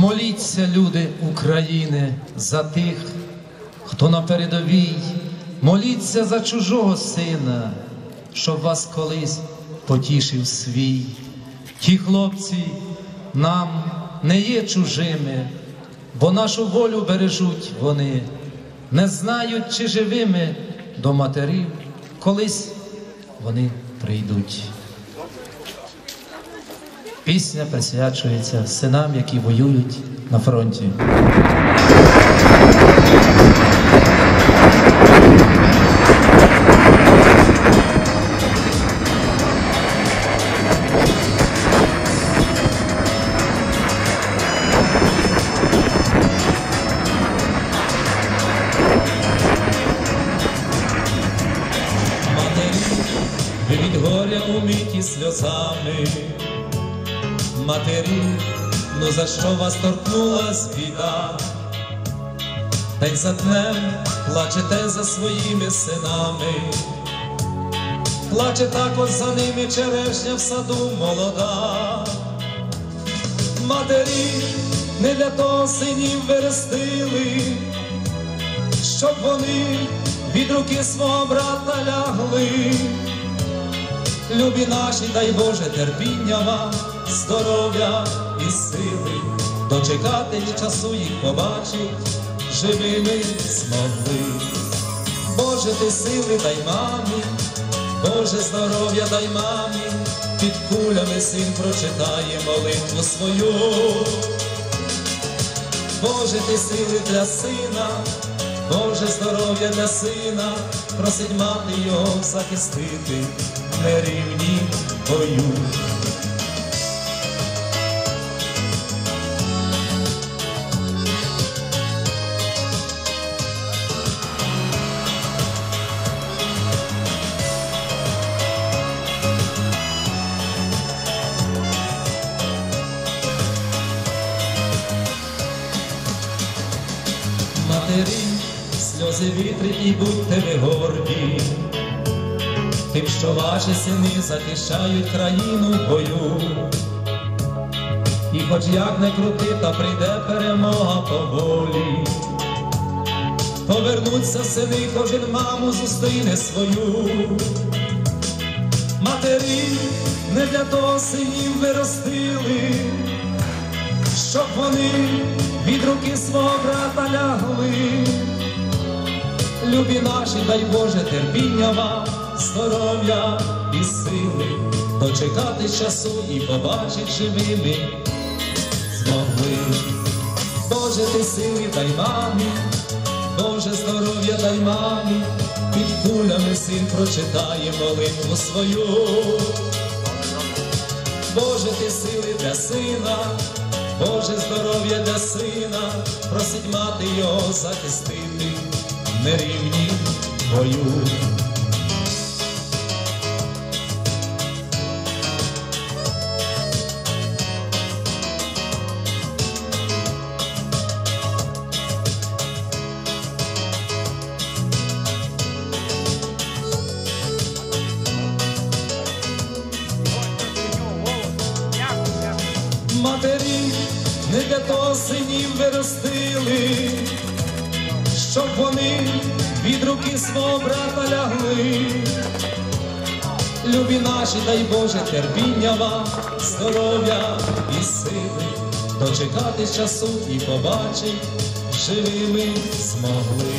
Моліться, люди України, за тих, хто на передовій. Моліться за чужого сина, щоб вас колись потішив свій. Ті хлопці нам не є чужими, бо нашу волю бережуть вони, не знають, чи живими до матерів колись вони прийдуть. Пісня присвячується синам, які воюють на фронті. Від горя умиті сльозами. Матері, ну за що вас торкнулась біда? День за днем плачете за своїми синами, плаче також за ними черешня в саду молода. Матері не для того синів виростили, щоб вони від руки свого брата лягли. Любі наші, дай Боже, терпіння вам, здоров'я і сили, дочекати і часу їх побачить, живими змогли. Боже, ти сили дай мамі, Боже, здоров'я дай мамі, під кулями син прочитає молитву свою. Боже, ти сили для сина, Боже, здоров'я для сина, просить мати його захистити в нерівні бою. Матері, сльози вітри і будьте ви горді, тим, що ваші сини захищають країну в бою. І хоч як не крути, та прийде перемога поволі. Повернуться сини, кожен маму зустріне свою. Матері не для того синів виростили, щоб вони від руки свого брата лягли. Любі наші, дай Боже, терпіння вам, здоров'я і сили, дочекати часу і побачить живими змогли. Боже, ти сили дай мамі, Боже, здоров'я дай мамі, під кулями син прочитає молитву свою. Боже, ти сили для сина, Боже, здоров'я для сина, просить мати його захистити нерівні бою. Матері не для того синів виростили, щоб вони від руки свого брата лягли. Любі наші, дай Боже, терпіння вам, здоров'я і сили, дочекати часу і побачить, живими змогли.